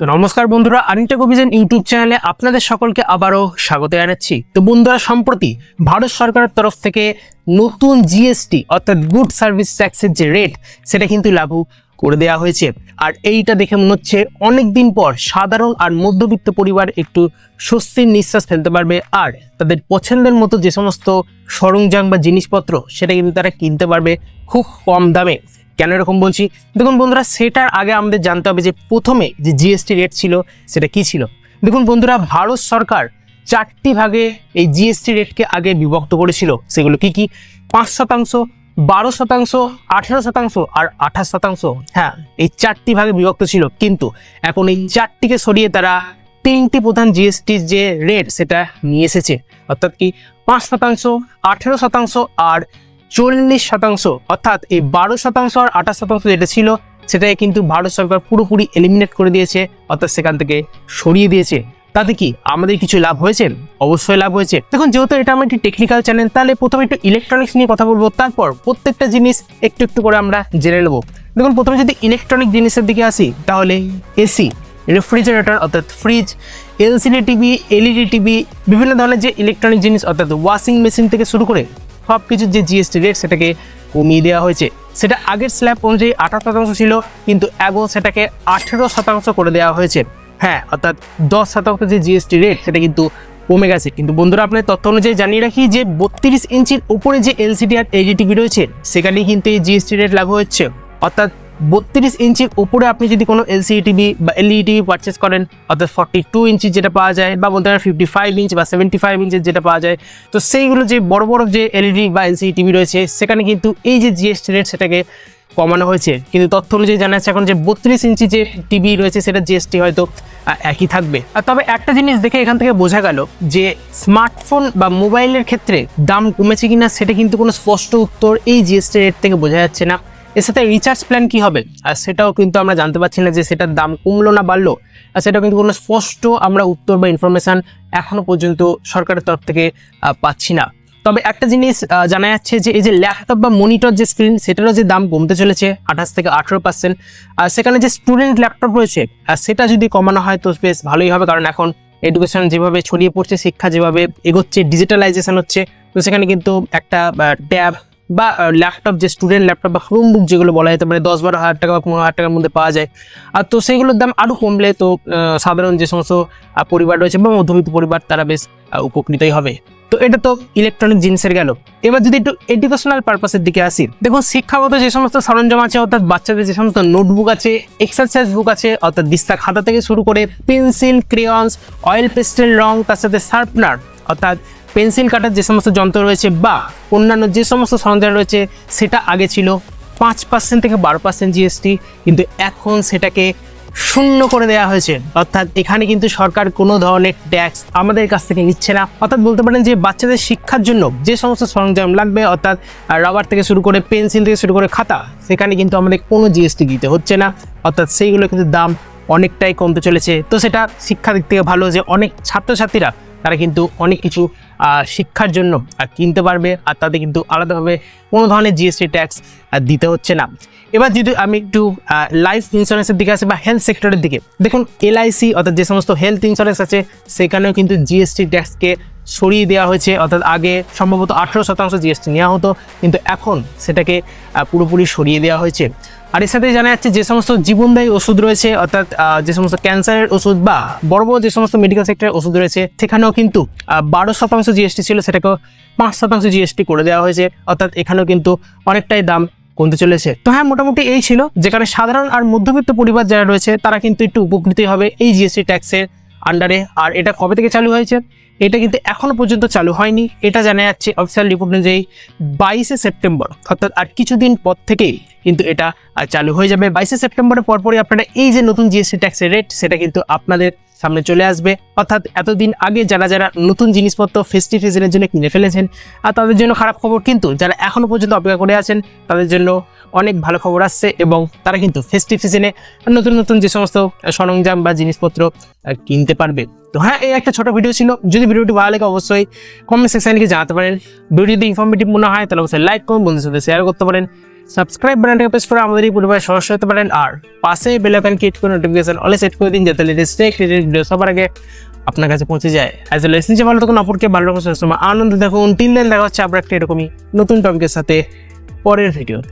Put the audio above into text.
তো নমস্কার বন্ধুরা আনিটেক অভিযান ইউটিউব চ্যানেলে আপনাদের সকলকে আবারও স্বাগত জানাচ্ছি। তো বন্ধুরা, সম্প্রতি ভারত সরকারের তরফ থেকে নতুন জিএসটি অর্থাৎ গুড সার্ভিস ট্যাক্সের যে রেট সেটা কিন্তু লাগু করে দেওয়া হয়েছে। আর এইটা দেখে মনে হচ্ছে অনেক দিন পর সাধারণ আর মধ্যবিত্ত পরিবার একটু স্বস্তির নিঃশ্বাস ফেলতে পারবে। আর তাদের পছন্দের মতো যে সমস্ত সরঞ্জাম বা জিনিসপত্র, সেটা কিন্তু তারা কিনতে পারবে খুব কম দামে। কেন এরকম বলছি? দেখুন বন্ধুরা, সেটার আগে আমাদের জানতে হবে যে প্রথমে যে জিএসটি রেট ছিল, সেটা কি ছিল? দেখুন বন্ধুরা, ভারত সরকার চারটি ভাগে এই জিএসটি রেটকে আগে বিভক্ত করেছিল। সেগুলো কি কি? পাঁচ শতাংশ, বারো শতাংশ, আঠেরো শতাংশ আর আঠাশ শতাংশ। হ্যাঁ এই চারটি ভাগে বিভক্ত ছিল। কিন্তু এখন এই চারটিকে সরিয়ে তারা তিনটি প্রধান জিএসটির যে রেট সেটা নিয়ে এসেছে। অর্থাৎ কি? পাঁচ শতাংশ, আঠেরো শতাংশ আর চল্লিশ শতাংশ, অর্থাৎ এই বারো শতাংশ আর আঠাশ শতাংশ যেটা ছিল, সেটাকে কিন্তু ভারত সরকার পুরোপুরি এলিমিনেট করে দিয়েছে, অর্থাৎ সেখান থেকে সরিয়ে দিয়েছে। তাতে কি আমাদের কিছু লাভ হয়েছে? অবশ্যই লাভ হয়েছে। দেখুন, যেহেতু এটা আমার একটি টেকনিক্যাল চ্যানেল তাহলে প্রথমে একটু ইলেকট্রনিক্স নিয়ে কথা বলব, তারপর প্রত্যেকটা জিনিস একটু একটু করে আমরা জেনে নেব। দেখুন, প্রথমে যদি ইলেকট্রনিক জিনিসের দিকে আসি, তাহলে এসি রেফ্রিজারেটর অর্থাৎ fridge LCD TV LED TV বিভিন্ন ধরনের যে ইলেকট্রনিক জিনিস, অর্থাৎ ওয়াশিং মেশিন থেকে শুরু করে সব কিছুর যে জিএসটি রেট সেটাকে কমিয়ে দেওয়া হয়েছে। সেটা আগের স্ল্যাব অনুযায়ী আঠাশ শতাংশ ছিল, কিন্তু এখন সেটাকে আঠেরো শতাংশ করে দেওয়া হয়েছে। হ্যাঁ অর্থাৎ দশ শতাংশ যে জিএসটি রেট সেটা কিন্তু কমে গেছে। কিন্তু বন্ধুরা আপনার তথ্য অনুযায়ী জানিয়ে রাখি যে বত্রিশ ইঞ্চির উপরে যে এলসিডি আর এইচডি টিভি রয়েছে, সেখানেই কিন্তু এই জিএসটি রেট লাগু হচ্ছে। অর্থাৎ বত্রিশ ইঞ্চির উপরে আপনি যদি কোনো এলসিডি টিভি বা এলইডি টিভি পারচেস করেন, অর্থাৎ ফর্টি টু ইঞ্চি যেটা পাওয়া যায় বা বলতে পারেন ফিফটি ফাইভ ইঞ্চ বা সেভেন্টি ফাইভ ইঞ্চের যেটা পাওয়া যায়, তো সেইগুলো যে বড় বড় যে এলইডি বা এলসিডি টিভি রয়েছে, সেখানে কিন্তু এই যে জিএসটি রেট সেটাকে কমানো হয়েছে। কিন্তু তথ্য অনুযায়ী জানা যাচ্ছে এখন যে বত্রিশ ইঞ্চি যে টিভি রয়েছে, সেটা জিএসটি হয়তো একই থাকবে। আর তবে একটা জিনিস দেখে এখান থেকে বোঝা গেল যে স্মার্টফোন বা মোবাইলের ক্ষেত্রে দাম কমেছে কিনা, সেটা কিন্তু কোনো স্পষ্ট উত্তর এই জিএসটি রেট থেকে বোঝা যাচ্ছে না। এর সাথে রিচার্জ প্ল্যান কি হবে? আর সেটাও কিন্তু আমরা জানতে পারছি না যে সেটার দাম কমলো না বাড়লো। আর সেটাও কিন্তু কোনো স্পষ্ট আমরা উত্তর বা ইনফরমেশান এখনও পর্যন্ত সরকারের তরফ থেকে পাচ্ছি না। তবে একটা জিনিস জানা যাচ্ছে যে এই যে ল্যাপটপ বা মনিটর যে স্ক্রিন সেটারও যে দাম কমতে চলেছে, আঠাশ থেকে আঠেরো পার্সেন্ট আর সেখানে যে স্টুডেন্ট ল্যাপটপ রয়েছে সেটা যদি কমানো হয় তো বেশ ভালোই হবে, কারণ এখন এডুকেশন যেভাবে ছড়িয়ে পড়ছে, শিক্ষা যেভাবে এগোচ্ছে ডিজিটালাইজেশন হচ্ছে, তো সেখানে কিন্তু একটা ট্যাব বা ল্যাপটপ যে স্টুডেন্ট ল্যাপটপ বা ক্রোমবুক যেগুলো বলা যেতে পারে, দশ বারো হাজার টাকা বা পনেরো হাজার টাকার মধ্যে পাওয়া যায়। আর তো সেইগুলোর দাম আরও কমলে তো সাধারণ যে সমস্ত পরিবার রয়েছে বা মধ্যবিত্ত পরিবার, তারা বেশ উপকৃতই হবে। তো এটা তো ইলেকট্রনিক জিনিসের গেল। এবার যদি একটু এডুকেশনাল পারপাসের দিকে আসি, দেখুন শিক্ষাগত যে সমস্ত সরঞ্জাম আছে, অর্থাৎ বাচ্চাদের যে সমস্ত নোটবুক আছে এক্সারসাইজ বুক আছে, অর্থাৎ দিস্তা খাতা থেকে শুরু করে পেন্সিল ক্রেয়ন্স অয়েল পেস্টেল রং, তার সাথে শার্পনার অর্থাৎ পেন্সিল কাটার যে সমস্ত যন্ত্র রয়েছে বা অন্যান্য যে সমস্ত সরঞ্জাম রয়েছে, সেটা আগে ছিল পাঁচ পার্সেন্ট থেকে বারো পার্সেন্ট জিএসটি কিন্তু এখন সেটাকে শূন্য করে দেওয়া হয়েছে। অর্থাৎ এখানে কিন্তু সরকার কোনো ধরনের ট্যাক্স আমাদের কাছ থেকে নিচ্ছে না। অর্থাৎ বলতে পারেন যে বাচ্চাদের শিক্ষার জন্য যে সমস্ত সরঞ্জাম লাগবে, অর্থাৎ রাবার থেকে শুরু করে পেন্সিল থেকে শুরু করে খাতা, সেখানে কিন্তু আমাদের কোনো জিএসটি দিতে হচ্ছে না। অর্থাৎ সেইগুলো কিন্তু দাম অনেকটাই কমতে চলেছে। তো সেটা শিক্ষা দিক থেকে ভালো যে অনেক ছাত্রছাত্রীরা তারা কিন্তু অনেক কিছু শিক্ষার জন্য কিনতে পারবে আর তাদের কিন্তু আলাদাভাবে কোনো ধরনের জিএসটি ট্যাক্স দিতে হচ্ছে না। এবার যদি আমি একটু লাইফ ইন্স্যুরেন্সের দিকে আসি বা হেলথ সেক্টরের দিকে, দেখুন এলআইসি অর্থাৎ যে সমস্ত হেলথ ইন্স্যুরেন্স আছে, সেখানেও কিন্তু জিএসটি ট্যাক্সকে সরিয়ে দেওয়া হয়েছে, অর্থাৎ আগে সম্ভবত আঠেরো শতাংশ জিএসটি নেওয়া হতো, কিন্তু এখন সেটাকে পুরোপুরি সরিয়ে দেওয়া হয়েছে। আর এর সাথে জানা যাচ্ছে যে সমস্ত জীবনদায়ী ওষুধ রয়েছে, অর্থাৎ যে সমস্ত ক্যান্সারের ওষুধ বা বড় বড় যে সমস্ত মেডিকেল সেক্টরের ওষুধ রয়েছে, সেখানেও কিন্তু বারো শতাংশ জিএসটি ছিল, সেটাকেও পাঁচ শতাংশ জিএসটি করে দেওয়া হয়েছে, অর্থাৎ এখানেও কিন্তু অনেকটাই দাম কমতে চলেছে। তো হ্যাঁ মোটামুটি এই ছিল, যেখানে সাধারণ আর মধ্যবিত্ত পরিবার যারা রয়েছে, তারা কিন্তু একটু উপকৃতই হবে এই জিএসটি ট্যাক্সের আন্ডারে আর এটা কবে থেকে চালু হয়েছে? এটা কিন্তু এখনও পর্যন্ত চালু হয়নি। এটা জানা যাচ্ছে অফিসিয়াল রিপোর্ট অনুযায়ী বাইশে সেপ্টেম্বর, অর্থাৎ আর কিছুদিন পর থেকেই কিন্তু এটা চালু হয়ে যাবে। বাইশে সেপ্টেম্বরের পরপরই আপনারা এই যে নতুন জিএসটি ট্যাক্সের রেট সেটা কিন্তু আপনাদের সামনে চলে আসবে। অর্থাৎ এতদিন আগে যারা যারা নতুন জিনিসপত্র ফেস্টিভ সিজনের জন্য কিনে ফেলেছেন, আর তাদের জন্য খারাপ খবর কিন্তু যারা এখনও পর্যন্ত অপেক্ষা করে আছেন, তাদের জন্য অনেক ভালো খবর আসছে এবং তারা কিন্তু ফেস্টিভ সিজনে নতুন নতুন যে সমস্ত সরঞ্জাম বা জিনিসপত্র কিনতে পারবে। তো হ্যাঁ এই একটা ছোট ভিডিও ছিল। যদি ভিডিওটি ভালো লাগে অবশ্যই কমেন্ট সেকশনে লিখে জানাতে পারেন। ভিডিও যদি ইনফরমেটিভ মনে হয়, তাহলে অবশ্যই লাইক করুন, বন্ধুদের সাথে শেয়ার করতে পারেন। সাবস্ক্রাইব বাটনটাকে প্রেস করে আমাদের এই পরিবারের সদস্য হতে পারেন। আর পাশে বেল আইকন ক্লিক করে নোটিফিকেশন অলে সেট করে দিন, যাতে লেটেস্ট রিলেটেড ভিডিও সবার আগে আপনার কাছে পৌঁছে যায়। অ্যাজ ওয়েল যে ভালো তখন অপরকে ভালো রকম সবসময় আনন্দ দেখুন তিন দিন দেখা হচ্ছে আবার একটা এরকমই নতুন টপিকের সাথে পরের ভিডিওতে